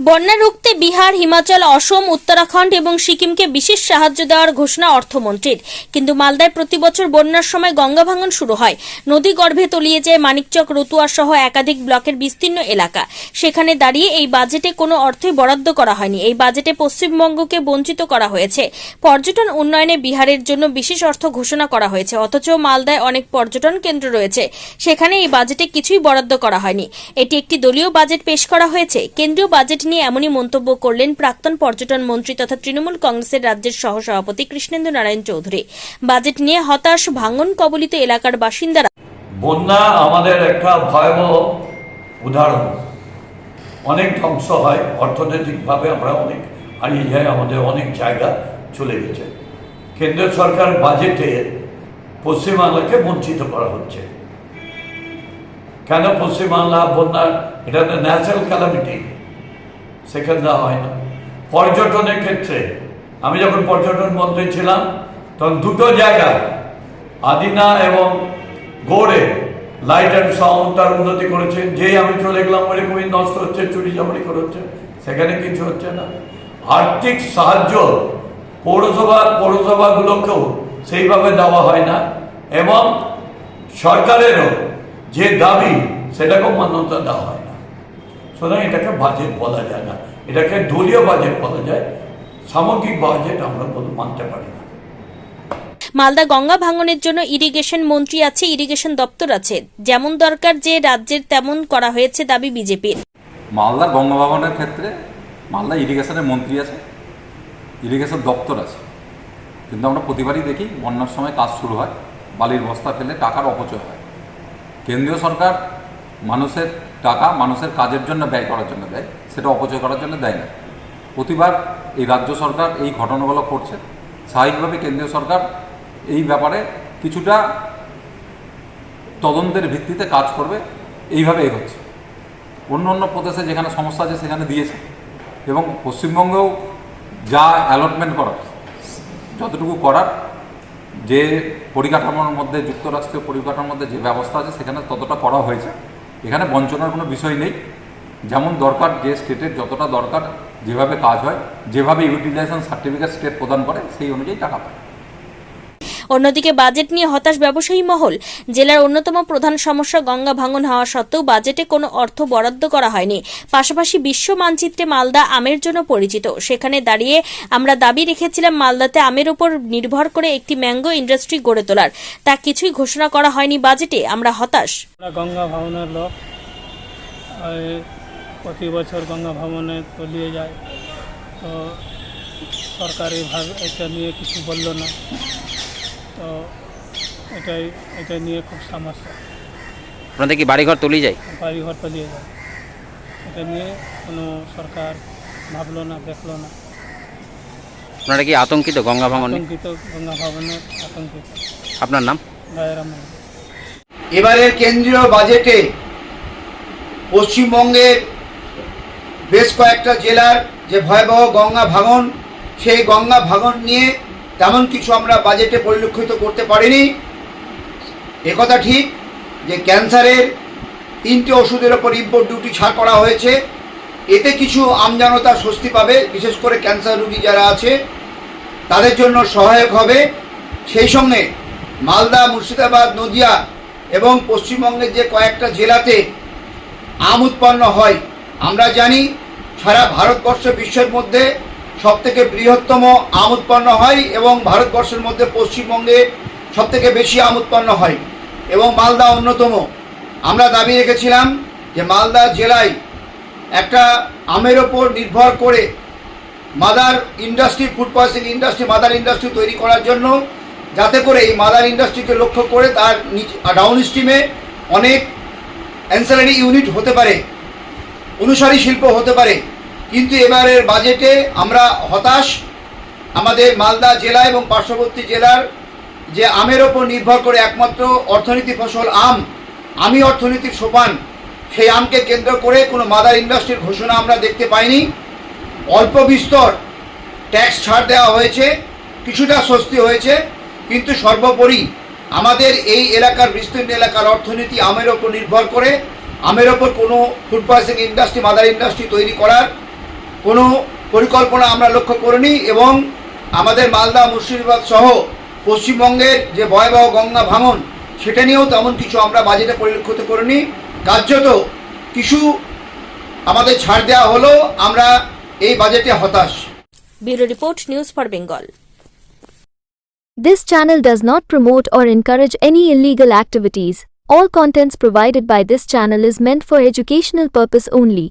বন্যা রুখতে বিহার, হিমাচল, অসম, উত্তরাখণ্ড এবং সিকিমকে বিশেষ সাহায্য দেওয়ার ঘোষণা অর্থমন্ত্রীর। কিন্তু মালদায় প্রতি বছর বন্যার সময় গঙ্গা ভাঙন শুরু হয়। নদী গর্ভে তলিয়ে যায় মানিকচক, রতুয়া সহ একাধিক ব্লকের বিস্তীর্ণ এলাকা। সেখানে দাঁড়িয়ে এই বাজেটে কোনো অর্থই বরাদ্দ করা হয়নি। এই বাজেটে পশ্চিমবঙ্গকে বঞ্চিত করা হয়েছে। পর্যটন উন্নয়নে বিহারের জন্য বিশেষ অর্থ ঘোষণা করা হয়েছে। অথচ মালদায় অনেক পর্যটন কেন্দ্র রয়েছে। সেখানে এই বাজেটে কিছুই বরাদ্দ করা হয়নি। এটি একটি দলীয় বাজেট পেশ করা হয়েছে। কেন্দ্রীয় বাজেট নিয়ে এমনই মন্তব্য করলেন প্রাক্তন পর্যটন মন্ত্রী তথা তৃণমূল কংগ্রেসের রাজ্যের সহসভাপতি কৃষ্ণেন্দু নারায়ণ চৌধুরী। বাজেট নিয়ে হতাশ ভাঙন কবলিত এলাকার বাসিন্দারা। বন্যা আমাদের একটা ভয়াবহ উদাহরণ। অনেক ধ্বংস হয়, অর্থনৈতিকভাবে আমরা অনেক হারিয়ে যাই, আমাদের অনেক জায়গা চলে গেছে। কেন্দ্র সরকার বাজেটে পশ্চিমবাংলাকে বঞ্চিত করা হচ্ছে। কেন পশ্চিমবাংলা বন্যা? এটা তো ন্যাচারাল ক্যালামিটি সেখানে দেওয়া হয় না। পর্যটনের ক্ষেত্রে, আমি যখন পর্যটন মন্ত্রী ছিলাম, তখন দুটো জায়গায়, আদিনা এবং গৌড়ে লাইট অ্যান্ড সাউন্ড তার উন্নতি করেছে। যেই আমি চলে গেলাম ওরকমই নষ্ট হচ্ছে, চুরি চামড়ি করে হচ্ছে, সেখানে কিছু হচ্ছে না। আর্থিক সাহায্য পৌরসভা, পৌরসভাগুলোকেও সেইভাবে দেওয়া হয় না এবং সরকারেরও যে দাবি, সেটাকেও মান্যতা দেওয়া হয়। সুতরাং এটাকে বাজেট বলা যায় না। এটাকে দলীয় বাজেট বলা যায়। সামগ্রিক বাজেট আমরা মানতে পারি না। মালদা গঙ্গা ভাঙনের জন্য ইরিগেশন মন্ত্রী আছে ইরিগেশন দপ্তর আছে। যেমন দরকার যে রাজ্যের তেমন করা হয়েছে দাবি বিজেপির। মালদা গঙ্গা ভবনের ক্ষেত্রে মালদা ইরিগেশনের মন্ত্রী আছে ইরিগেশন দপ্তর আছে। কিন্তু আমরা প্রতিবারই দেখি বন্যার সময় কাজ শুরু হয় বালির বস্তা ফেলে টাকার অপচয় হয়। কেন্দ্রীয় সরকার মানুষের টাকা মানুষের কাজের জন্য ব্যয় করার জন্য দেয়, সেটা অপচয় করার জন্য দেয় না। প্রতিবার এই রাজ্য সরকার এই ঘটনাগুলো করছে। স্বাভাবিকভাবে কেন্দ্রীয় সরকার এই ব্যাপারে কিছুটা তদন্তের ভিত্তিতে কাজ করবে, এইভাবে এগোচ্ছে। অন্য অন্য প্রদেশে যেখানে সমস্যা আছে সেখানে দিয়েছে। এবং পশ্চিমবঙ্গেও যা অ্যালটমেন্ট করার যতটুকু করার, যে পরিকাঠামোর মধ্যে, যুক্তরাষ্ট্রীয় পরিকাঠামোর মধ্যে যে ব্যবস্থা আছে, সেখানে ততটা করা হয়েছে। এখানে বঞ্চনার কোনো বিষয় নেই। যেমন দরকার যে স্টেটের যতটা দরকার যেভাবে কাজ হয়, যেভাবে ইউটিলাইজেশন সার্টিফিকেট স্টেট প্রদান করে, সেই অনুযায়ী টাকা পায়। অন্যদিকে বাজেট নিয়ে হতাশ ব্যবসায়ী মহল। জেলার অন্যতম প্রধান সমস্যা গঙ্গা ভাঙন হওয়া সত্ত্বেও বাজেটে কোনো অর্থ বরাদ্দ করা হয়নি। পাশাপাশি বিশ্ব মানচিত্রে মালদা আমের জন্য পরিচিত। সেখানে দাঁড়িয়ে আমরা দাবি রেখেছিলাম মালদাতে আমের উপর নির্ভর করে একটি ম্যাঙ্গো ইন্ডাস্ট্রি গড়ে তোলার। তা কিছুই ঘোষণা করা হয়নি বাজেটে। আমরা হতাশ। গঙ্গা ভবনের লোক। প্রতি বছর গঙ্গা ভবনে তলিয়ে যায়। তো সরকার এইভাবে এটা নিয়ে কিছু বলল না। তো এটাই এটা নিয়ে খুব সমস্যা আপনাদের কি বাড়িঘর তুলি যায়? বাড়িঘর তলিয়ে যায়। এটা নিয়ে কোনো সরকার ভাবলো না দেখল না। আপনারা কি আতঙ্কিত গঙ্গা ভাঙন? আতঙ্কিত গঙ্গা ভবনের আতঙ্কিত। আপনার নাম? গায়ের আমার এবারের কেন্দ্রীয় বাজেটে পশ্চিমবঙ্গের বেশ কয়েকটা জেলার যে ভয়াবহ গঙ্গা ভাঙন সেই গঙ্গা ভাঙন নিয়ে তেমন কিছু আমরা বাজেটে পরিলক্ষিত করতে পারিনি। একথা ঠিক যে ক্যান্সারের তিনটে ওষুধের ওপর ইম্পোর্ট ডিউটি ছাড় করা হয়েছে। এতে কিছু আমজনতা স্বস্তি পাবে, বিশেষ করে ক্যান্সার রোগী যারা আছে, তাদের জন্য সহায়ক হবে। সেই সঙ্গে মালদা, মুর্শিদাবাদ, নদিয়া এবং পশ্চিমবঙ্গের যে কয়েকটা জেলাতে আম উৎপন্ন হয়, আমরা জানি সারা ভারতবর্ষ বিশ্বের মধ্যে সবথেকে বৃহত্তম আম উৎপন্ন হয় এবং ভারতবর্ষের মধ্যে পশ্চিমবঙ্গে সবথেকে বেশি আম উৎপন্ন হয় এবং মালদা অন্যতম। আমরা দাবি রেখেছিলাম যে মালদা জেলায় একটা আমের ওপর নির্ভর করে mother industry, food processing industry, mother industry তৈরি করার জন্য যাতে করে এই মাদার ইন্ডাস্ট্রিকে লক্ষ্য করে তার ডাউন স্ট্রিমে অনেক অ্যান্সারারি ইউনিট হতে পারে, অনুসারী শিল্প হতে পারে। কিন্তু এবারের বাজেটে আমরা হতাশ। আমাদের মালদা জেলা এবং পার্শ্ববর্তী জেলার যে আমের ওপর নির্ভর করে একমাত্র অর্থনীতি ফসল আম, আমি অর্থনীতির সোপান, সেই আমকে কেন্দ্র করে কোনো মাদার ইন্ডাস্ট্রির ঘোষণা আমরা দেখতে পাইনি। অল্প বিস্তর ট্যাক্স ছাড় দেওয়া হয়েছে, কিছুটা স্বস্তি হয়েছে, কিন্তু সর্বোপরি আমাদের এই এলাকার, বিস্তীর্ণ এলাকার অর্থনীতি আমের ওপর নির্ভর করে, আমের ওপর কোনো food processing industry, mother industry তৈরি করার কোনো পরিকল্পনা আমরা লক্ষ্য করিনি এবং আমাদের মালদা মুর্শিদাবাদ সহ পশ্চিমবঙ্গের যে ভয়াবহ গঙ্গা ভাঙন সেটা নিয়েও তেমন কিছু আমরা বাজেটে পরিলক্ষিত করিনি কার্যত কিছু আমাদের ছাড় দেওয়া হলো আমরা এই বাজেটে হতাশ bureau report news for Bengal This channel does not promote or encourage any illegal activities. All contents provided by this channel is meant for educational purpose only.